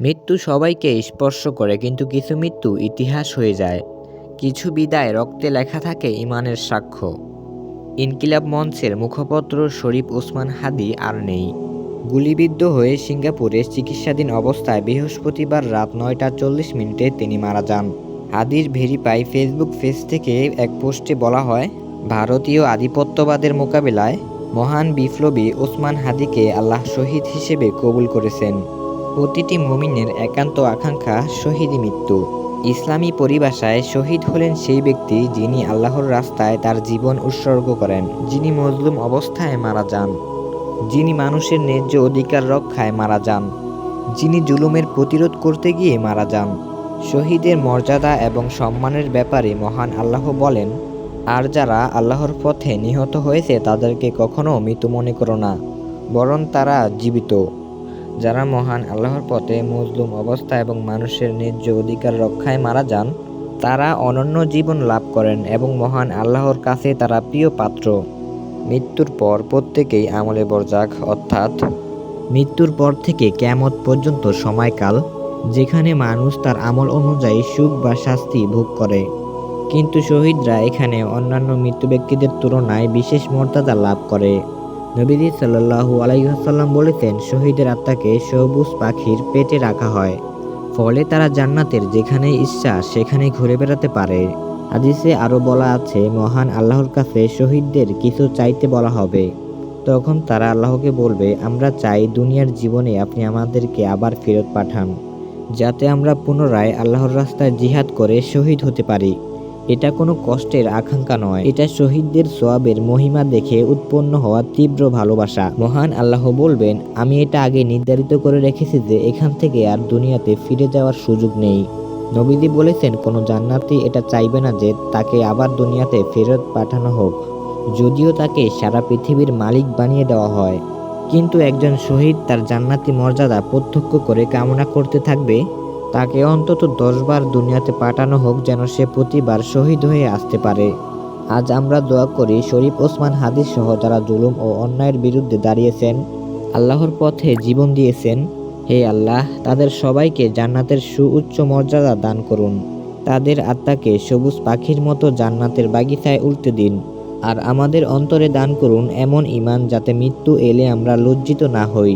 মৃত্যু সবাইকে স্পর্শ করে, কিন্তু কিছু মৃত্যু ইতিহাস হয়ে যায়। কিছু বিদায় রক্তে লেখা থাকে ইমানের সাক্ষ্য। ইনকিলাব মঞ্চের মুখপত্র শরীফ ওসমান হাদি আর নেই। গুলিবিদ্ধ হয়ে সিঙ্গাপুরে চিকিৎসাধীন অবস্থায় বৃহস্পতিবার রাত নয়টা চল্লিশ মিনিটে তিনি মারা যান। হাদির ভেরিপাই ফেসবুক পেজ থেকে এক পোস্টে বলা হয়, ভারতীয় আধিপত্যবাদের মোকাবিলায় মহান বিপ্লবী ওসমান হাদিকে আল্লাহ শহীদ হিসেবে কবুল করেছেন। প্রতিটি মুমিনের একান্ত আকাঙ্ক্ষা শহীদি মৃত্যু। ইসলামী পরিভাষায় শহীদ হলেন সেই ব্যক্তি যিনি আল্লাহর রাস্তায় তার জীবন উৎসর্গ করেন, যিনি মজলুম অবস্থায় মারা যান। যিনি মানুষের ন্যায্য অধিকার রক্ষায় মারা যান। যিনি জুলুমের প্রতিরোধ করতে গিয়ে মারা যান। শহীদের মর্যাদা এবং সম্মানের ব্যাপারে মহান আল্লাহ বলেন, আর যারা আল্লাহর পথে নিহত হয়েছে তাদেরকে কখনো মৃত মনে করো না, বরং তারা জীবিত। যারা মহান আল্লাহর পথে মজলুম অবস্থা এবং মানুষের ন্যায্য অধিকার রক্ষায় মারা যান, তারা অনন্য জীবন লাভ করেন এবং মহান আল্লাহর কাছে তারা প্রিয় পাত্র। মৃত্যুর পর প্রত্যেকেই আমলে বরজাক, অর্থাৎ মৃত্যুর পর থেকে কেমত পর্যন্ত সময়কাল যেখানে মানুষ তার আমল অনুযায়ী সুখ বা শাস্তি ভোগ করে। কিন্তু শহীদরা এখানে অন্যান্য মৃত্যু ব্যক্তিদের তুলনায় বিশেষ মর্যাদা লাভ করে। নবীজি সাল্লাহু আলাইসাল্লাম বলেছেন, শহীদের আত্মাকে সবুজ পাখির পেটে রাখা হয়। ফলে তারা জান্নাতের যেখানে ইচ্ছা, সেখানে ঘুরে বেড়াতে পারে। হাদিসে আরও বলা আছে, মহান আল্লাহর কাছে শহীদদের কিছু চাইতে বলা হবে। তখন তারা আল্লাহকে বলবে, আমরা চাই দুনিয়ার জীবনে আপনি আমাদেরকে আবার ফেরত পাঠান, যাতে আমরা পুনরায় আল্লাহর রাস্তায় জিহাদ করে শহীদ হতে পারি। এটা কোনো কষ্টের আকাঙ্ক্ষা নয়। এটা শহীদদের সোয়াবের মহিমা দেখে উৎপন্ন হওয়া তীব্র ভালোবাসা। মহান আল্লাহ বলবেন, আমি এটা আগে নির্ধারিত করে রেখেছি যে এখান থেকে আর দুনিয়াতে ফিরে যাওয়ার সুযোগ নেই। নবীজি বলেছেন, কোনো জান্নাতি এটা চাইবে না যে তাকে আবার দুনিয়াতে ফেরত পাঠানো হোক। যদিও তাকে সারা পৃথিবীর মালিক বানিয়ে দেওয়া হয়। কিন্তু একজন শহীদ তার জান্নাতি মর্যাদা প্রত্যক্ষ করে কামনা করতে থাকবে? তাকে অন্তত দশবার দুনিয়াতে পাঠানো হোক যেন সে প্রতিবার শহীদ হয়ে আসতে পারে। আজ আমরা দোয়া করি শরীফ, ওসমান, হাদিস সহ যারা জুলুম ও অন্যায়ের বিরুদ্ধে দাঁড়িয়েছেন, আল্লাহর পথে জীবন দিয়েছেন, হে আল্লাহ, তাদের সবাইকে জান্নাতের সুউচ্চ মর্যাদা দান করুন। তাদের আত্মাকে সবুজ পাখির মতো জান্নাতের বাগিচায় উঠতে দিন। আর আমাদের অন্তরে দান করুন এমন ইমান যাতে মৃত্যু এলে আমরা লজ্জিত না হই।